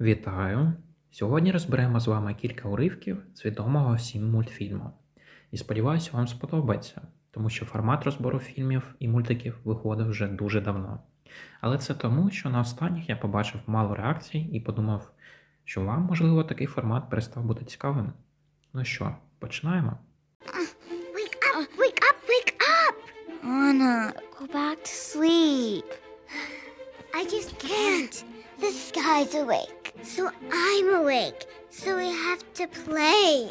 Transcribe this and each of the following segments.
Вітаю! Сьогодні розберемо з вами кілька уривків з відомого всім мультфільму. І сподіваюся, вам сподобається, тому що формат розбору фільмів і мультиків виходив вже дуже давно. Але це тому, що на останніх я побачив мало реакцій і подумав, що вам, можливо, такий формат перестав бути цікавим. Ну що, починаємо? Anna, go back to sleep. I just can't. The sky's awake. So I'm awake. So we have to play.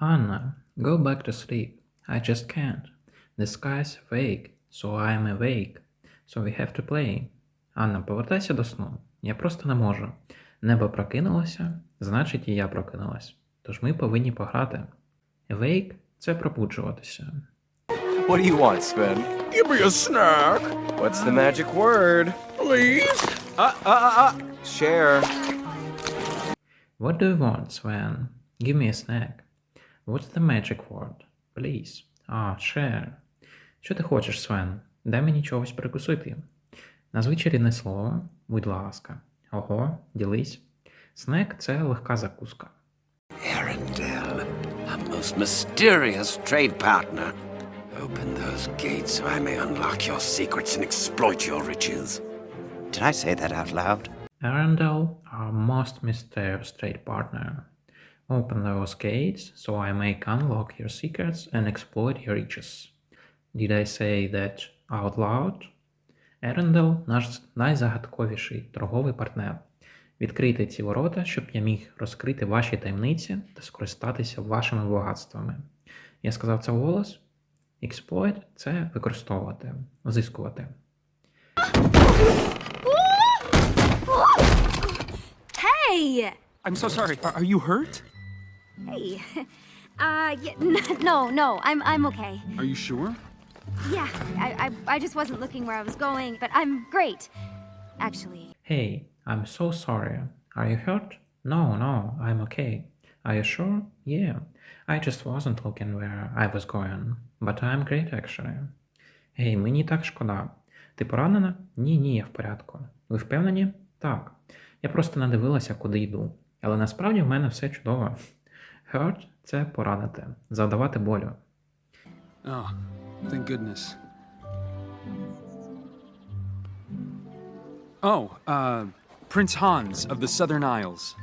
Anna, go back to sleep. I just can't. The sky's awake, so I'm awake. So we have to play. Анна, повертайся до сну. Я просто не можу. Небо прокинулося, значить і я прокинулась. Тож ми повинні пограти. Awake – це пробуджуватися. What do you want, Sven? Give me a snack, What's the magic word? please. Uh, uh, uh, uh. Share. What do you want, Sven? Give me a snack. What's the magic word? Please. Ah, share. Що ти хочеш, Свен? Дай мені чогось прикусити. Назви чарівне слово, будь ласка. Ого, ділись. Снек це легка закуска. Arendelle, a most mysterious trade partner. Open those gates so I may unlock your secrets and exploit your riches. Did I say that out loud? Arendelle, our most mysterious trade partner. Open those gates so I may unlock your secrets and exploit your riches. Did I say that out loud? Arendelle – наш найзагадковіший торговий партнер. Відкрийте ці ворота, щоб я міг розкрити ваші таємниці та скористатися вашими багатствами. Я сказав це вголос. Exploit – це використовувати, взискувати. Hey! I'm so sorry. Are, are you hurt? Hey. Uh, yeah, n- no, no, I'm I'm okay. Are you sure? Yeah, I, I I just wasn't looking where I was going, but I'm great. Actually, Hey, I'm so sorry. Are you hurt? No, no, I'm okay. Are you sure? Yeah. I just wasn't looking where I was going. But I'm great actually. Гей, мені так шкода. Ти поранена? Ні, ні, я в порядку. Ви впевнені? Так. Я просто не дивилася, куди йду. Але насправді в мене все чудово. Hurt – це поранити, завдавати болю. Oh, thank goodness. Oh, uh, Prince Hans of the Southern Isles.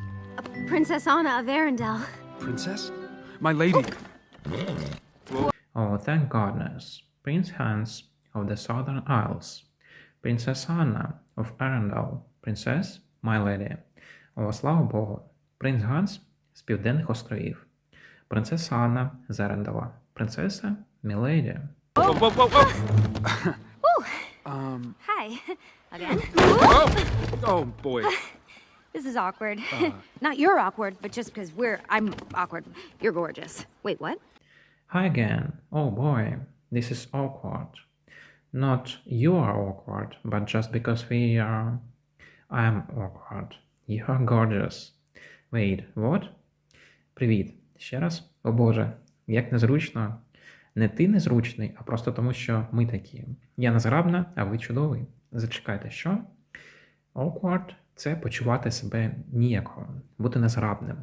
Princess Anna of Arendelle. Princess? My lady. Oh, thank goodness. Prince Hans of the Southern Isles. Princess Anna of Arendelle. Princess, my lady. О, слава Богу. Принц Ганс з Південних островів. Принцеса Анна з Арендела. Принцеса Міледі. Whoa, whoa, whoa, whoa! um, Hi, again. oh! Oh, boy. This is awkward. Not you're awkward, but just because we're I'm awkward. You're gorgeous. Wait, what? Hi again. Oh boy, this is awkward. Not you are awkward, but just because we are. I'm awkward. You are gorgeous. Wait, what? Привіт. Ще раз? О Боже, як незручно. Не ти незручний, а просто тому, що ми такі. Я незграбна, а ви чудовий. Зачекайте, що? Awkward – це почувати себе ніяково, бути незграбним.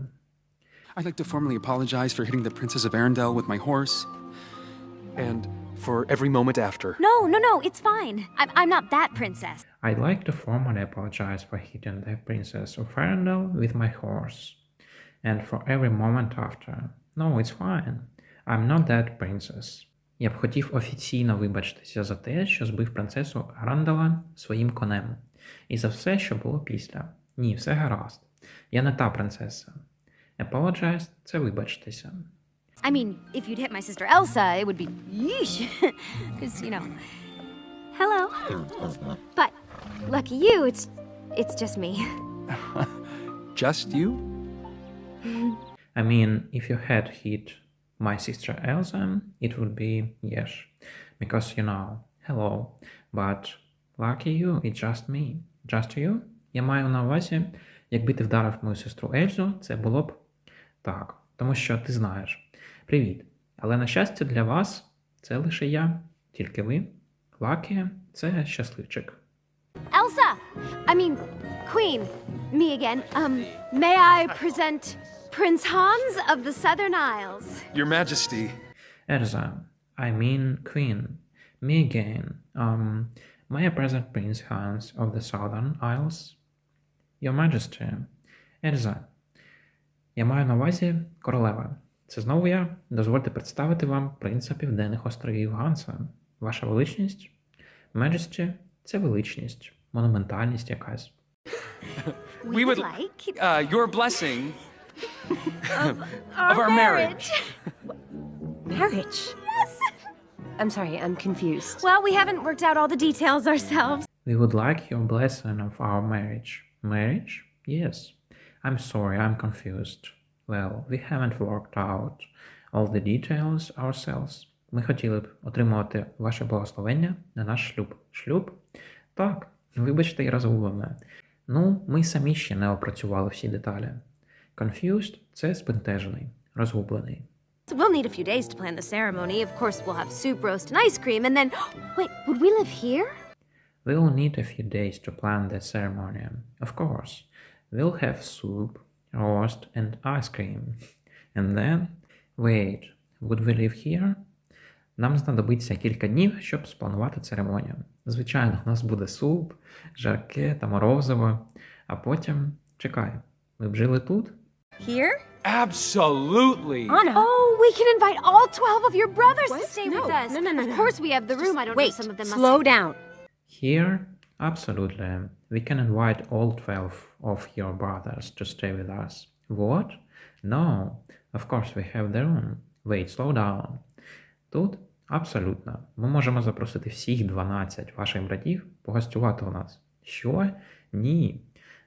I'd like to formally apologize for hitting the Princess of Arendelle with my horse. And for every moment after. No, no, no. It's fine. I'm I'm not that princess. I'd like to formally apologize for hitting the Princess of Arendelle with my horse. And for every moment after. No, it's fine. I'm not that princess. Я б хотів офіційно вибачитися за те, що збив принцесу Арандала своїм конем. І за все, що було після. Ні, все гаразд. Я не та принцеса. Apologize – це вибачитися. I mean, if you'd hit my sister Elsa, it would be yeesh. Because, you know. Hello. But lucky you, it's it's just me. Just you? I mean, if you had hit my sister Elsa, it would be yes, because you know, hello. But lucky you, it's just me. Just you? Я маю на увазі, якби ти вдарив мою сестру Ельзу, це було б так, тому що ти знаєш. Привіт. Але на щастя для вас, це лише я, тільки ви. Lucky – це щасливчик. Elsa! I mean, Queen. me again. Um, may I present Prince Hans of the Southern Isles? Your Majesty. Elsa, I mean Queen. Me again. Um, may I present Prince Hans of the Southern Isles? Your Majesty. Ельза. Я маю на увазі королева. Це знову я. Дозвольте представити вам принца Південних островів Ганса. Ваша величність? Majesty – це величність, монументальність якась. We would like uh, your blessing of our marriage. Marriage? Yes. I'm sorry, I'm confused. Well, we haven't worked out all the details ourselves. We would like your blessing of our marriage. Marriage? Yes. I'm sorry, I'm confused. Well, we haven't worked out all the details ourselves. Ми хотіли б отримувати ваше благословення на наш шлюб. Шлюб? Так, вибачте і розгублене. Ну, ми самі ще не опрацювали всі деталі. Confused – це збентежений, розгублений. So We'll need a few days to plan the ceremony. Of course, we'll have soup, roast, and ice cream, and then. Wait, would we live here? We'll need a few days to plan the ceremony. Of course, we'll have soup, roast, and ice cream. And then, wait, would we live here? Нам знадобиться кілька днів, щоб спланувати церемонію. Звичайно, у нас буде суп, жарке та морозиво, а потім чекай, ми б жили тут? Here? Absolutely. Anna. Oh, we can invite all 12 of your brothers to stay No, with us. no, no, no, Of course, we have the room. I don't Wait, know. Some of them slow must. down. Here? Absolutely. We can invite all 12 of your brothers to stay with us. What? No. Of course we have the room. Wait, slow down. Тут? Абсолютно. Ми можемо запросити всіх 12 ваших братів погостювати у нас. Що? Ні.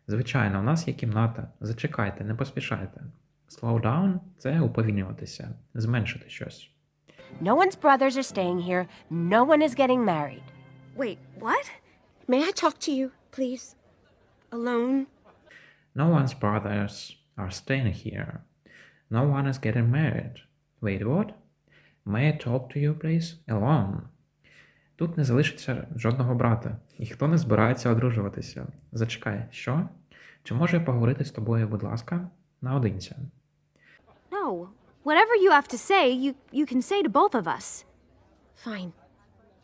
Звичайно, у нас є кімната. Зачекайте, не поспішайте. Slow down – це уповільнюватися, зменшити щось. No one's brothers are staying here. No one is getting married. Wait, what? May I talk to you, please? Alone? No one's brothers are staying here. No one is getting married. Wait, what? May I talk to you, please? Alone. Тут не залишиться жодного брата. Ніхто не збирається одружуватися. Зачекай, що? Чи можу я поговорити з тобою, будь ласка, наодинці? No. Whatever you have to say, you, you can say to both of us. Fine.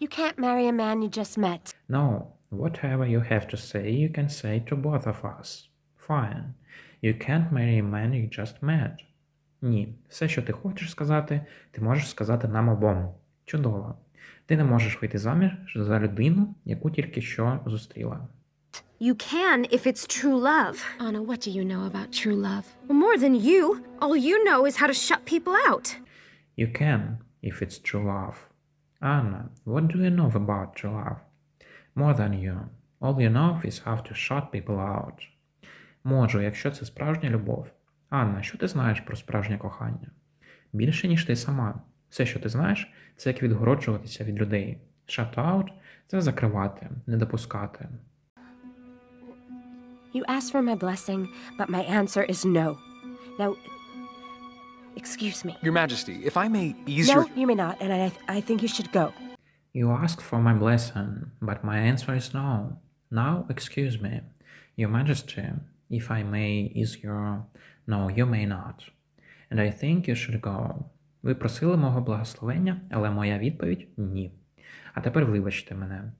You can't marry a man you just met. No, whatever you have to say, you can say to both of us. Fine. You can't marry a man you just met. Ні, все, що ти хочеш сказати, ти можеш сказати нам обом. Чудово. Ти не можеш вийти заміж за людину, яку тільки що зустріла. You can if it's true love. Anna, what do you know about true love? More than you. All you know is how to shut people out. You can, if it's true love. Anna, what do you know about true love? More than you. All you know is how to shut people out. Можу, якщо це справжня любов. Анна, що ти знаєш про справжнє кохання? Більше, ніж ти сама. Все, що ти знаєш, це як відгороджуватися від людей. Shut out – це закривати, не допускати. You asked for my blessing, but my answer is no. Now, excuse me. Your Majesty, if I may ease your... no, you may not, and I, I think you should go. You asked for my blessing, but my answer is no. Now, excuse me, Your Majesty, if I may is your... No, you may not. And I think you should go. Ви просили мого благословення, але моя відповідь ні. А тепер вибачте мене.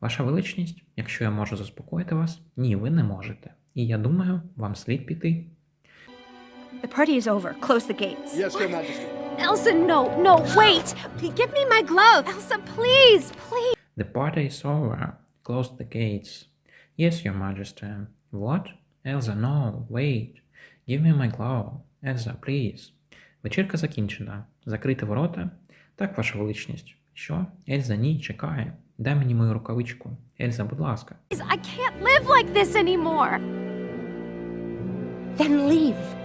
Ваша величність, якщо я можу заспокоїти вас, ні, ви не можете. І я думаю, вам слід піти. The party is over. Close the gates. Yes, Your Majesty. Elsa, no, no, wait. Give me my glove. Elsa, please, please. The party is over. Close the gates. Yes, Your Majesty. What? Elsa, no, wait. Give me my glove. Elsa, please. Вечірка закінчена. Закрити ворота. Так, Ваша величність. Що? Ельза, ні, чекає. Дай мені мою рукавичку. Ельза, будь ласка. I can't live like this anymore. Then leave.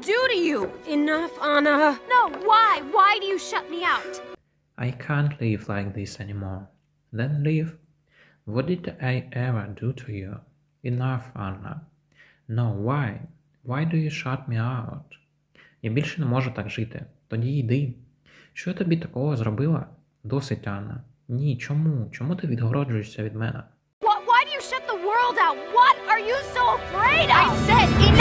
Do to you? Enough, Anna. No, why? Why do you shut me out? I can't live like this anymore. Then leave. What did I ever do to you? Enough, Anna. No, why? Why do you shut me out? Я більше не можу так жити. Тоді йди. Що я тобі такого зробила? Досить, Анна. Ні, чому? Чому ти відгороджуєшся від мене? Why, why do you shut the world out? What are you so afraid of? I said enough!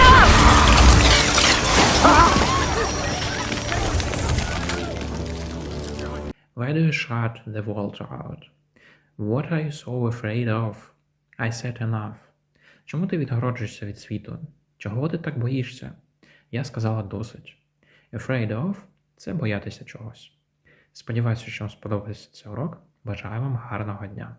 Why do you shut the world out? What are you so afraid of? I said enough. Чому ти відгороджуєшся від світу? Чого ти так боїшся? Я сказала досить. Afraid of це боятися чогось. Сподіваюся, що вам сподобався цей урок. Бажаю вам гарного дня.